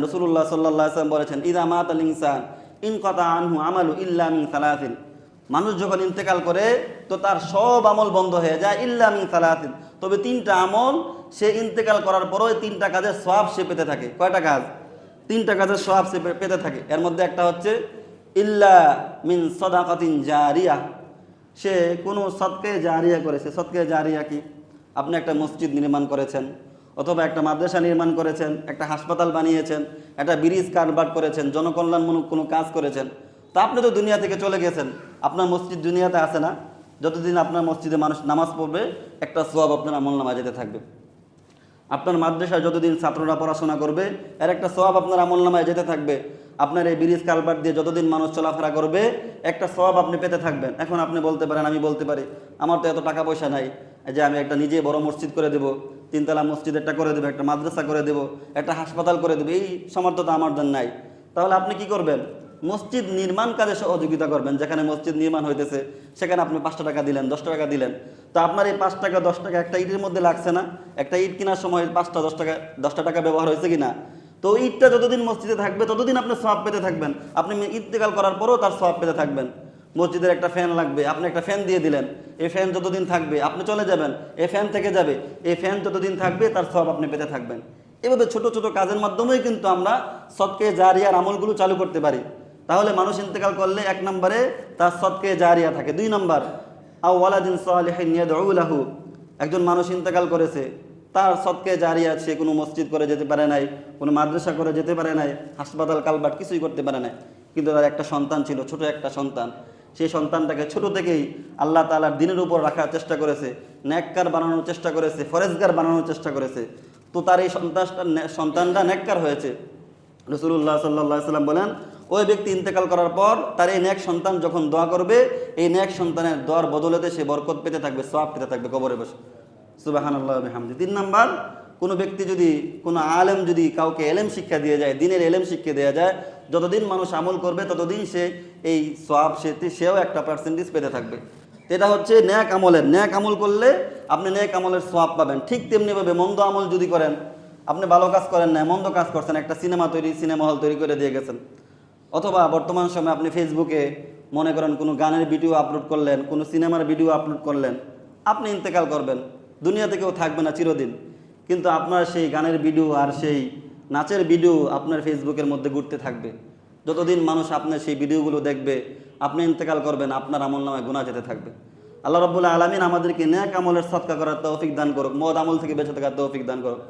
রসুল্লাহ সাল্লাহ আসলাম বলেছেন, ইদা মাত আল ইনসান, ইন কথা আনহু আমালু ইল্লা মিন সালাতিন মানুষ যখন ইন্তেকাল করে, তো তার সব আমল বন্ধ হয়ে যায়, ইল্লা মিন সালাতিন তবে তিনটা আমল সে ইন্তেকাল করার পরও তিনটা কাজের সব সে পেতে থাকে। কয়টা কাজ? তিনটা কাজের সব সে পেতে থাকে। এর মধ্যে একটা হচ্ছে, ইল্লা মিন সদাকাতিন জারিয়া। সে কোনো সৎকে জারিয়া করেছে সৎকে জারিয়া কি? আপনি একটা মসজিদ নির্মাণ করেছেন অথবা একটা মাদ্রাসা নির্মাণ করেছেন, একটা হাসপাতাল বানিয়েছেন, একটা ব্রিজ কারবার করেছেন, জনকল্যাণমূলক কোনো কাজ করেছেন। তা আপনি তো দুনিয়া থেকে চলে গেছেন। আপনার মসজিদ দুনিয়াতে আসে না? যতদিন আপনার মসজিদে মানুষ নামাজ পড়বে, একটা সব আপনার আমল নামা যেতে থাকবে। আপনার মাদ্রাসায় যতদিন ছাত্ররা পড়াশোনা করবে, এর একটা সব আপনার আমল নামায় যেতে থাকবে। আপনার এই ব্রিজ কালবার দিয়ে যতদিন মানুষ চলাফেরা করবে, একটা সব আপনি পেতে থাকবেন। এখন আপনি বলতে পারেন, আমি বলতে পারি, আমার তো এত টাকা পয়সা নাই, যে আমি একটা নিজে বড় মসজিদ করে দেবো। তিনতলা মসজিদ, একটা করে দেবো, একটা মাদ্রাসা করে দেবো, একটা হাসপাতাল করে দেবো, এই সামর্থ্যতা আমার জন্য নাই। তাহলে আপনি কি করবেন? মসজিদ নির্মাণ কাজে সহযোগিতা করবেন, যেখানে মসজিদ নির্মাণ হইতেছে, সেখানে আপনি পাঁচটা টাকা দিলেন দশ টাকা দিলেন। তো আপনার এই পাঁচ টাকা, দশ টাকা একটা ইটের মধ্যে লাগছে না? একটা ইট কেনার সময় পাঁচটা, দশ টাকা, দশটা টাকা ব্যবহার হয়েছে কি না তো ইটটা যতদিন মসজিদে থাকবে, ততদিন আপনি সব পেতে থাকবেন। আপনি ইন্তেকাল করার পরেও তার সব পেতে থাকবেন। মসজিদের একটা ফ্যান লাগবে, আপনি একটা ফ্যান দিয়ে দিলেন, এই ফ্যান যতদিন থাকবে, আপনি চলে যাবেন, এই ফ্যান থেকে যাবে, এই ফ্যান যতদিন থাকবে, তার সব আপনি পেতে থাকবেন। এভাবে ছোট ছোট কাজের মাধ্যমেই কিন্তু আমরা সৎকে জারিয়ার আমলগুলো চালু করতে পারি। তাহলে মানুষ ইন্তেকাল করলে এক নম্বরে তার সৎকে, জারিয়া থাকে। দুই নম্বর আউ ওয়ালাদিন সালিহিন ইয়াদউলাহু একজন মানুষ ইন্তেকাল করেছে, তার সৎকে, জারিয়া সে কোনো মসজিদ করে যেতে পারে নাই, কোনো মাদ্রাসা করে যেতে পারে নাই, হাসপাতাল, কালবাট কিছুই করতে পারে নাই। কিন্তু তার একটা সন্তান ছিল, ছোট একটা সন্তান। সেই সন্তানটাকে ছোট থেকেই আল্লাহ তাআলার দিনের উপর রাখার চেষ্টা করেছে, ন্যাক্কার বানানোর চেষ্টা করেছে, ফরেজগার বানানোর চেষ্টা করেছে। তো তার এই সন্তানটা সন্তানটা ন্যাক্কার হয়েছে। রসুল্লাহ সাল্লাহ সাল্লাম বলেন ওই ব্যক্তি ইন্তেকাল করার পর তার এই ন্যাক সন্তান যখন দোয়া করবে, এই ন্যাক সন্তানের দোয়ার বদলেতে সে বরকত পেতে থাকবে সব পেতে থাকবে কবরে বসে। সুবাহান আল্লাহ তিন নাম্বার, কোনো ব্যক্তি যদি, কোনো আলেম যদি কাউকে এলেম শিক্ষা দিয়ে যায়, দিনের এলেম শিক্ষা দেওয়া যায় যতদিন মানুষ আমল করবে, ততদিন সে এই সব সে সেও একটা পার্সেন্টেজ পেতে থাকবে। এটা হচ্ছে ন্যাক আমলের। ন্যাক আমল করলে আপনি ন্যাক আমলের সোয়াব পাবেন। ঠিক তেমনিভাবে মন্দ আমল যদি করেন, আপনি ভালো কাজ করেন না মন্দ কাজ করছেন, একটা সিনেমা তৈরি, সিনেমা হল তৈরি করে দিয়ে গেছেন। অথবা বর্তমান সময়ে আপনি ফেসবুকে মনে করেন কোনো গানের ভিডিও আপলোড করলেন, কোনো সিনেমার ভিডিও আপলোড করলেন, আপনি ইন্তেকাল করবেন। দুনিয়া থেকেও থাকবে না চিরদিন। কিন্তু আপনার সেই গানের ভিডিও আর সেই নাচের ভিডিও আপনার ফেসবুকের মধ্যে ঘুরতে থাকবে। যতদিন মানুষ আপনার সেই ভিডিওগুলো দেখবে, আপনি ইন্তেকাল করবেন, আপনার আমল নামায় গুণা যেতে থাকবে। আল্লাহ রবুল্লাহ আলমিন আমাদেরকে ন্যাক আমলের সৎকা করার তৌফিক দান করুক, মদ আমল থেকে বেঁচে থাকার তৌফিক দান করুক।